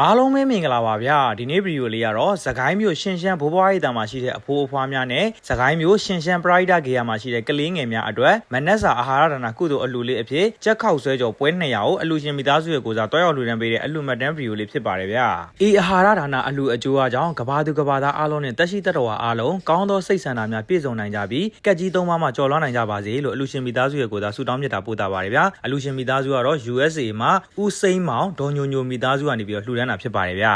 အားလုံးပဲမင်္ဂလာပါဗျာဒီနေ့ဗီဒီယိုလေးကတော့သခိုင်းမျိုးရှင်ရှမ်းဘိုးဘွားရေးတာမှာရှိတဲ့အဖိုးအဖွားများနဲ့သခိုင်းမျိုးရှင်ရှမ်းပရိုက်တာဂေယာမှာရှိတဲ့ကလေးငယ်များအတွက်မနက်စာအာဟာရဒါနကုသိုလ်အလှူလေးအဖြစ်ကြက်ခောက်ဆွဲကြော်ပွဲ200ကိုအလှူရှင်မိသားစုရဲ့ကိုစားတွားရောက်လှူဒန်းပေးတဲ့အလှူမှတ်တမ်းဗီဒီယိုလေးဖြစ်ပါတယ်ဗျာအေးအာဟာရဒါနအလှူအကျိုးအကြောင်းကဘာသူကဘာသားအားလုံးနဲ့တက်ရှိတက်တော်အားလုံးကောင်းသောစိတ်ဆန္ဒများပြည့်စုံနိုင်ကြပြီးကက်ကြီးသုံးပါးမှာကြော်လွှမ်းနိုင်ကြပါစေလို့အလှူရှင်မိသားစုရဲ့ကိုစားဆုတောင်းမြတ်တာပို့တာပါတယ်ဗျာအလှူရှင်မိသားစုကတော့ USA မှာဦးစိမ့်မောင်ဒေါ်ညိုညိုမိသားစုကနေပြီးတော့လှူဒန်းတာဖြစ်ပါတယ်ဗျာ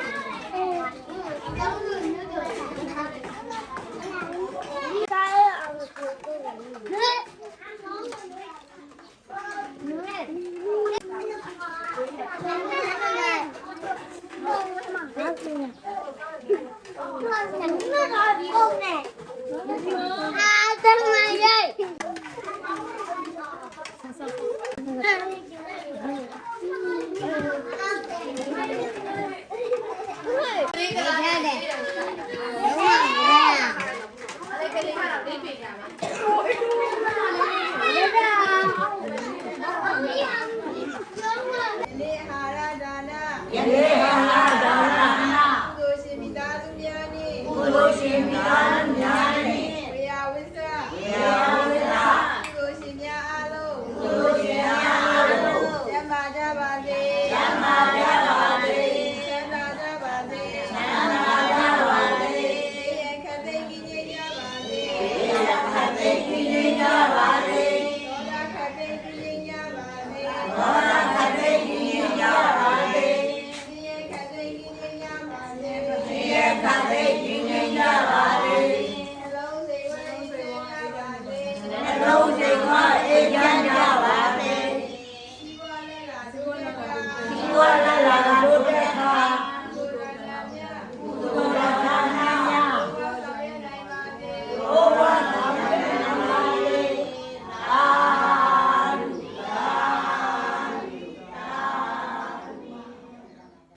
Yeah.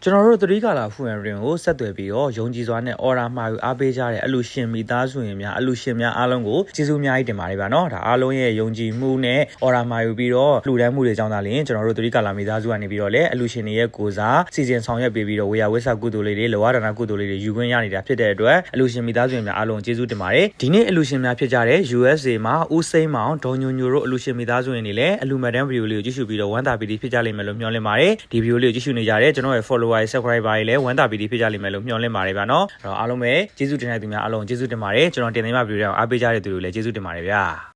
ကျွန်တော်တို့သတိကာလာဖူရန်ရင်ကိုဆက်သွယ်ပြီးတော့ယုံကြည်စွာနဲ့အော်ရာမှာယူအားပေးကြတဲ့အလူရှင်မိသားစုဝင်များအလူရှင်များအားလုံးကိုကျေးဇူးအများကြီးတင်ပါတယ်ဗျာနော်ဒါအားလုံးရဲ့ယုံကြည်မှုနဲ့အော်ရာမှာယူပြီးတော့လှူဒန်းမှုတွေကြောင့်သာလျှင်ကျွန်တော်တို့သတိကာလာမိသားစုကနေပြီးတော့လည်းအလူရှင်တွေရဲ့ကိုစားစီစဉ်ဆောင်ရွက်ပေးပြီးတော့ဝေယဝိဆကုသိုလ်လေးတွေလောဝဒါနကုသိုလ်လေးတွေယူခွင့်ရနေတာဖြစ်တဲ့အတွက်အလူရှင်မိသားစုဝင်များအားလုံးကျေးဇူးတင်ပါတယ်ဒီနေ့အလူရှင်များဖြစ်ကြတဲ့ USA မှာဦးစိမ့်မောင်ဒေါ်ညိုညိုတို့အလူရှင်မိသားစုဝင်တွေလည်းအလူမတ်တန်းဗီဒီယိုလေးကိုကြည့်ရှုပြီးတော့ဝမ်းသာပီတိဖြစ်ကြလိမ့်မယ်လို့မျှော်လင့်ပါတယ်ဒီဗီဒီယိုလေးကိုကြည့်ရှုနေကြတဲ့ကျွန်တော်ရဲ့ follower တွေ subscriber တွေလည်းဝမ်းသာပီတိဖြစ်ကြလိမ့်မယ်လို့မျှော်လင့်ပါတယ်ဗျာနော်အဲ့တော့အားလုံးပဲကျေးဇူးတင်တဲ့သူများအားလုံးကျေးဇူးတင်ပါတယ်ကျွန်တော်တင်သိမ်းမဗီဒီယိုတွေကိုအားပေးကြတဲ့သူတွေလည်းကျေးဇူးတင်ပါတယ်ဗျာ